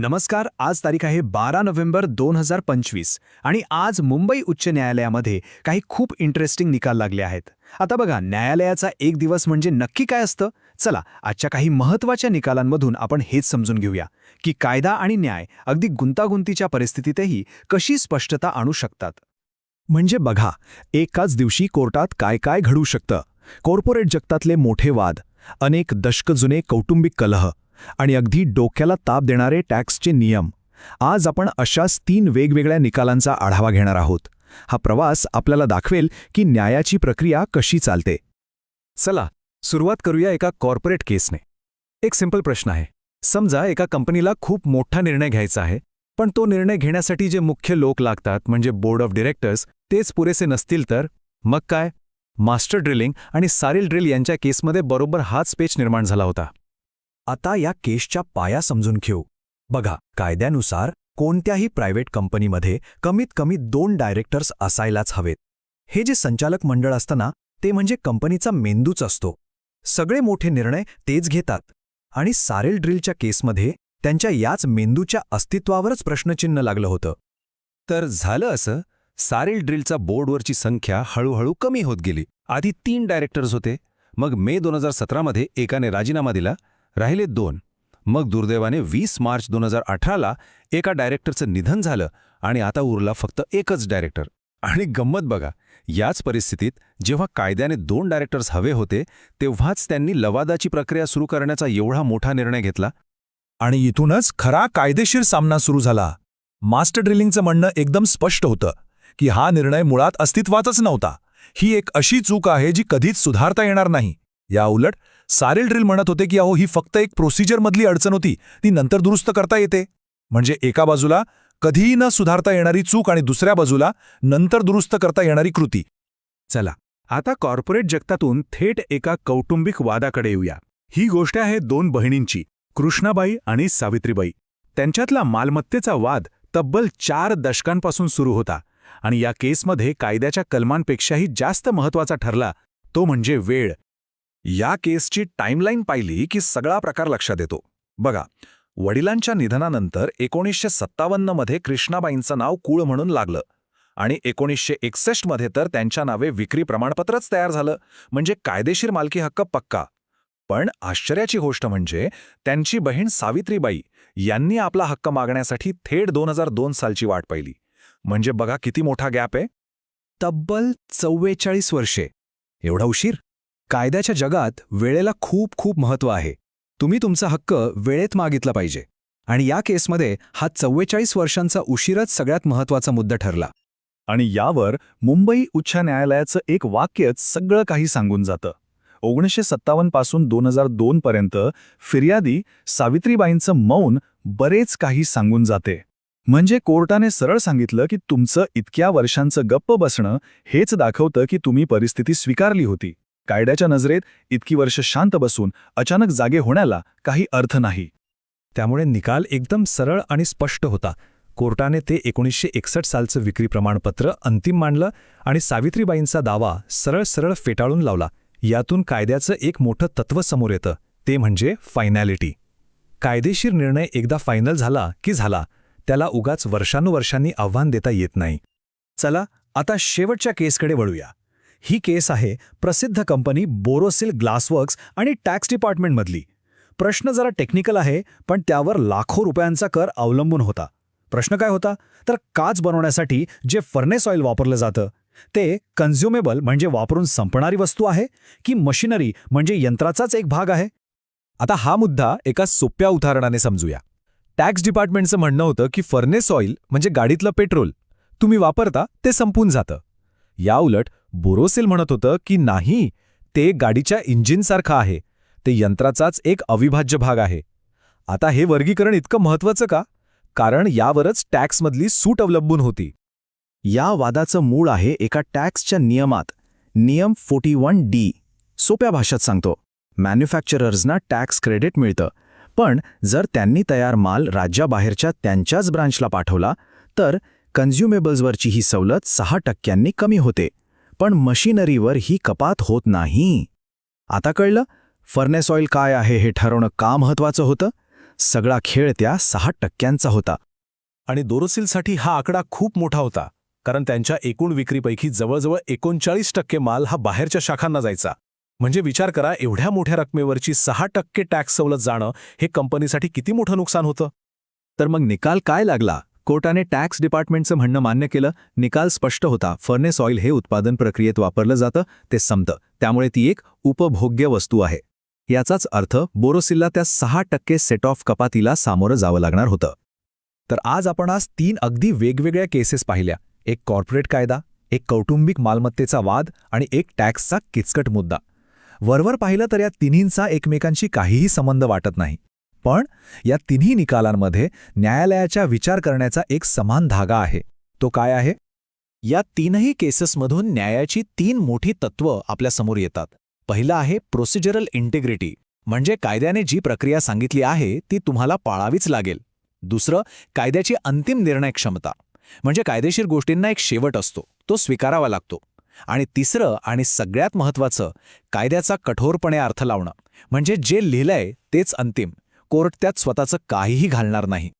नमस्कार आज तारीख आहे बारा नोव्हेंबर दोन हजार पंचवीस आणि आज मुंबई उच्च न्यायालयामध्ये काही खूप इंटरेस्टिंग निकाल लागले आहेत. आता बघा न्यायालयाचा एक दिवस म्हणजे नक्की काय असतं? चला आजच्या काही महत्त्वाच्या निकालांमधून आपण हेच समजून घेऊया की कायदा आणि न्याय अगदी गुंतागुंतीच्या परिस्थितीतही कशी स्पष्टता आणू शकतात. म्हणजे बघा एकाच दिवशी कोर्टात काय काय घडू शकतं? कॉर्पोरेट जगतातले मोठे वाद अनेक दशक जुने कौटुंबिक कलह आणि अगदी डोक्याला ताप देणारे टॅक्सचे नियम. आज आपण अशाच तीन वेगवेगळ्या निकालांचा आढावा घेणार आहोत. हा प्रवास आपल्याला दाखवेल की न्यायाची प्रक्रिया कशी चालते. चला सुरुवात करूया एका कॉर्पोरेट केसने. एक सिंपल प्रश्न आहे. समजा एका कंपनीला खूप मोठा निर्णय घ्यायचा आहे पण तो निर्णय घेण्यासाठी जे मुख्य लोक लागतात म्हणजे बोर्ड ऑफ डिरेक्टर्स तेच पुरेसे नसतील तर? मग काय? मास्टर ड्रिलिंग आणि सारील ड्रिल यांच्या केसमध्ये बरोबर हाच पेच निर्माण झाला होता. आता या केसच्या पाया समजून घेऊ. बघा कायद्यानुसार कोणत्याही प्रायव्हेट कंपनीमध्ये कमीत कमी दोन डायरेक्टर्स असायलाच हवेत. हे जे संचालक मंडळ असताना ते म्हणजे कंपनीचा मेंदूच असतो. सगळे मोठे निर्णय तेच घेतात. आणि सारेल ड्रिलच्या केसमध्ये त्यांच्या याच मेंदूच्या अस्तित्वावरच प्रश्नचिन्ह लागलं होतं. तर झालं असं सारेल ड्रिलचा बोर्डवरची संख्या हळूहळू कमी होत गेली. आधी तीन डायरेक्टर्स होते मग मे दोन हजार सतरामध्ये एकाने राजीनामा दिला राहिले दोन. मग दुर्दैवाने वीस मार्च दोन हजार अठराला एका डायरेक्टरचं निधन झालं आणि आता उरला फक्त एकच डायरेक्टर. आणि गंमत बघा याच परिस्थितीत जेव्हा कायद्याने दोन डायरेक्टर्स हवे होते तेव्हाच त्यांनी लवादाची प्रक्रिया सुरू करण्याचा एवढा मोठा निर्णय घेतला. आणि इथूनच खरा कायदेशीर सामना सुरू झाला. मास्टर ड्रिलिंगचं म्हणणं एकदम स्पष्ट होतं की हा निर्णय मुळात अस्तित्वातच नव्हता. ही एक अशी चूक आहे जी कधीच सुधारता येणार नाही. या उलट सारेल ड्रिल म्हणत होते की अहो ही फक्त एक प्रोसिजरमधली अडचण होती. ती नंतर दुरुस्त करता येते. म्हणजे एका बाजूला कधीही न सुधारता येणारी चूक आणि दुसऱ्या बाजूला नंतर दुरुस्त करता येणारी कृती. चला आता कॉर्पोरेट जगतातून थेट एका कौटुंबिक वादाकडे येऊया. ही गोष्ट आहे दोन बहिणींची कृष्णाबाई आणि सावित्रीबाई. त्यांच्यातला मालमत्तेचा वाद तब्बल चार दशकांपासून सुरू होता आणि या केसमध्ये कायद्याच्या कलमांपेक्षाही जास्त महत्त्वाचा ठरला तो म्हणजे वेळ. या केसची टाईमलाईन पाहिली की सगळा प्रकार लक्षात येतो. बघा वडिलांच्या निधनानंतर एकोणीसशे सत्तावन्नमध्ये कृष्णाबाईंचं नाव कुळ म्हणून लागलं आणि एकोणीसशे एकसष्टमध्ये तर त्यांच्या नावे विक्री प्रमाणपत्रच तयार झालं. म्हणजे कायदेशीर मालकी हक्क पक्का. पण आश्चर्याची गोष्ट म्हणजे त्यांची बहीण सावित्रीबाई यांनी आपला हक्क मागण्यासाठी थेट दोन हजार दोन सालची वाट पाहिली. म्हणजे बघा किती मोठा गॅप आहे. तब्बल चव्वेचाळीस वर्षे. एवढा उशीर? कायद्याच्या जगात वेळेला खूप खूप महत्त्व आहे. तुम्ही तुमचा हक्क वेळेत मागितला पाहिजे. आणि या केसमध्ये हा चव्वेचाळीस वर्षांचा उशीरच सगळ्यात महत्त्वाचा मुद्दा ठरला. आणि यावर मुंबई उच्च न्यायालयाचं एक वाक्यच सगळं काही सांगून जातं. ओगणीसशे सत्तावन्नपासून दोन हजार दोन पर्यंत फिर्यादी सावित्रीबाईंचं मौन बरेच काही सांगून जाते. म्हणजे कोर्टाने सरळ सांगितलं की तुमचं इतक्या वर्षांचं गप्प बसणं हेच दाखवतं की तुम्ही परिस्थिती स्वीकारली होती. कायद्याच्या नजरेत इतकी वर्ष शांत बसून अचानक जागे होण्याला काही अर्थ नाही. त्यामुळे निकाल एकदम सरळ आणि स्पष्ट होता. कोर्टाने ते एकोणीसशे एकसष्ट सालचं विक्री प्रमाणपत्र अंतिम मांडलं आणि सावित्रीबाईंचा दावा सरळ सरळ फेटाळून लावला. यातून कायद्याचं एक मोठं तत्व समोर येतं. ते म्हणजे फायनॅलिटी कायदेशीर निर्णय एकदा फायनल झाला की झाला त्याला उगाच वर्षानुवर्षांनी आव्हान देता येत नाही. चला आता शेवटच्या केसकडे वळूया. ही केस आहे प्रसिद्ध कंपनी बोरोसिल ग्लासवर्क्स आणि टॅक्स डिपार्टमेंटमधली. प्रश्न जरा टेक्निकल आहे पण त्यावर लाखो रुपयांचा कर अवलंबून होता. प्रश्न काय होता? तर काच बनवण्यासाठी जे फर्नेस ऑइल वापरलं जातं ते कन्झ्युमेबल म्हणजे वापरून संपणारी वस्तू आहे की मशिनरी म्हणजे यंत्राचाच एक भाग आहे? आता हा मुद्दा एका सोप्या उदाहरणाने समजूया. टॅक्स डिपार्टमेंटचं म्हणणं होतं की फर्नेस ऑइल म्हणजे गाडीतलं पेट्रोल. तुम्ही वापरता ते संपून जातं. याउलट बोरोसिल म्हणत होतं की नाही ते गाडीच्या इंजिनसारखं आहे. ते यंत्राचाच एक अविभाज्य भाग आहे. आता हे वर्गीकरण इतकं महत्वाचं का? कारण यावरच टॅक्समधली सूट अवलंबून होती. या वादाचं मूळ आहे एका टॅक्सच्या नियमात. नियम फोर्टी वन डी सोप्या भाषेत सांगतो. मॅन्युफॅक्चरर्सना टॅक्स क्रेडिट मिळतं. पण जर त्यांनी तयार माल राज्याबाहेरच्या त्यांच्याच ब्रांचला पाठवला तर कन्झ्युमेबल्सवरची ही सवलत सहा टक्क्यांनी कमी होते पण मशिनरीवर ही कपात होत नाही. आता कळलं? फर्नेस ऑइल काय आहे हे ठरवणं का महत्वाचं होतं? सगळा खेळ त्या सहा टक्क्यांचा होता. आणि दोरोसिलसाठी हा आकडा खूप मोठा होता कारण त्यांच्या एकूण विक्रीपैकी जवळजवळ एकोणचाळीस टक्के माल हा बाहेरच्या शाखांना जायचा. म्हणजे विचार करा एवढ्या मोठ्या रकमेवरची सहा टक्के टॅक्स सवलत जाणं हे कंपनीसाठी किती मोठं नुकसान होतं? तर मग निकाल काय लागला? कोर्टाने टॅक्स डिपार्टमेंटचं म्हणणं मान्य केलं. निकाल स्पष्ट होता. फर्नेस ऑइल हे उत्पादन प्रक्रियेत वापरलं जातं. ते संपतं. त्यामुळे ती एक उपभोग्य वस्तू आहे. याचाच अर्थ बोरोसिलला त्या सहा टक्के सेट ऑफ कपातीला सामोरं जावं लागणार होतं. तर आज आपण आज तीन अगदी वेगवेगळ्या केसेस पाहिल्या. एक कॉर्पोरेट कायदा एक कौटुंबिक मालमत्तेचा वाद आणि एक टॅक्सचा किचकट मुद्दा. वरवर पाहिलं तर या तिन्हींचा एकमेकांशी काहीही संबंध वाटत नाही. पण या तिन्ही निकालांमध्ये न्यायालयाच्या विचार करण्याचा एक समान धागा आहे. तो काय आहे? या तीनही केसेसमधून न्यायाची तीन मोठी तत्त्व आपल्यासमोर येतात. पहिलं आहे प्रोसिजरल इंटिग्रिटी म्हणजे कायद्याने जी प्रक्रिया सांगितली आहे ती तुम्हाला पाळावीच लागेल. दुसरं कायद्याची अंतिम निर्णय क्षमता म्हणजे कायदेशीर गोष्टींना एक शेवट असतो तो स्वीकारावा लागतो. आणि तिसरं आणि सगळ्यात महत्त्वाचं कायद्याचा कठोरपणे अर्थ लावणं म्हणजे जे लिहिलंय तेच अंतिम. कोर्ट त्यात स्वतःचं काहीही घालणार नाही.